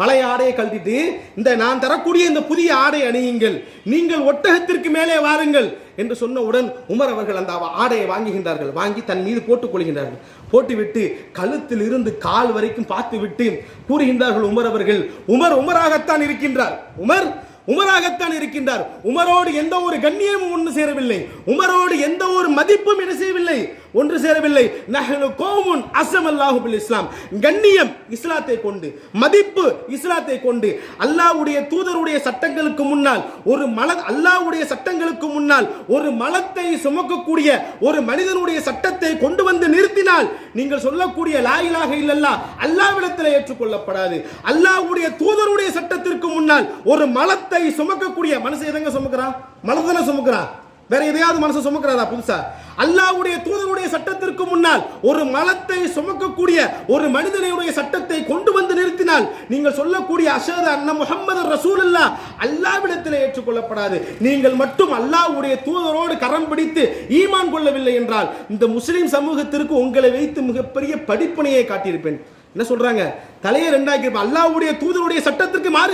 பழைய ஆடையை கழட்டிட்டு இந்த நான் தரக்கூடிய இந்த புதிய ஆடை அணியுங்கள். நீங்கள் ஒட்டகத்திற்கு மேலே வாருங்கள் என்று சொன்னவுடன் உமர் அவர்கள் அந்த ஆடையை வாங்குகின்றார்கள். வாங்கி தன் மீது போட்டுக் கொள்கின்றார்கள். போட்டுவிட்டு கழுத்தில் இருந்து கால் வரைக்கும் பார்த்து விட்டு கூறுகின்றார்கள் உமர் அவர்கள் உமர் உமராகத்தான் இருக்கின்றார். உமர் உமராகத்தான் இருக்கின்றார். உமரோடு எந்த ஒரு கண்ணியமும் ஒன்று சேரவில்லை. உமரோடு எந்த ஒரு மதிப்பும் என்ன செய்யவில்லை ஒன்று சேரவில்லை. நஹனு கோமுன் அசம் அல்லாஹுபில் இஸ்லாம். கண்ணியம் இஸ்லாத்தை கொண்டு மதிப்பு இஸ்லாத்தை கொண்டு அல்லாஹ்வுடைய தூதருடைய சட்டங்களுக்கு முன்னால் ஒரு மல அல்லாஹ்வுடைய சட்டங்களுக்கு முன்னால் ஒரு மலத்தை சுமக்கக்கூடிய ஒரு மனிதனுடைய சட்டத்தை கொண்டு வந்து நிறுத்தினால் நீங்கள் சொல்லக்கூடிய லாயிலாக இல்லல்லா அல்லாவிடத்தில் ஏற்றுக்கொள்ளப்படாது. அல்லாஹ்வுடைய தூதருடைய சட்டத்திற்கு முன்னால் ஒரு மலத்தை சுமக்கக்கூடிய மனசை எதங்க சுமக்கிறான்? மலத்தில் சுமக்கிறான்? வேற எதையாவது மனசு சுமக்கிறாரா புதுசா? அல்லாவுடைய தூதருடைய சட்டத்திற்கு முன்னால் ஒரு மலத்தை சுமக்கக்கூடிய ஒரு மனிதனுடைய சட்டத்தை கொண்டு வந்து நிறுத்தினால் நீங்கள் சொல்லக்கூடிய அஷத அண்ண முகமது ரசூல் அல்லா அல்லாவிடத்தில் ஏற்றுக்கொள்ளப்படாது. நீங்கள் மட்டும் அல்லாவுடைய தூதரோடு கரம் பிடித்து ஈமான் கொள்ளவில்லை என்றால் இந்த முஸ்லிம் சமூகத்திற்கு உங்களை வைத்து மிகப்பெரிய படிப்பனையை காட்டியிருப்பேன். என்ன சொல்றாங்க? தலையை ரெண்டாக்கி அல்லாவுடைய தூதருடைய சட்டத்திற்கு மாறி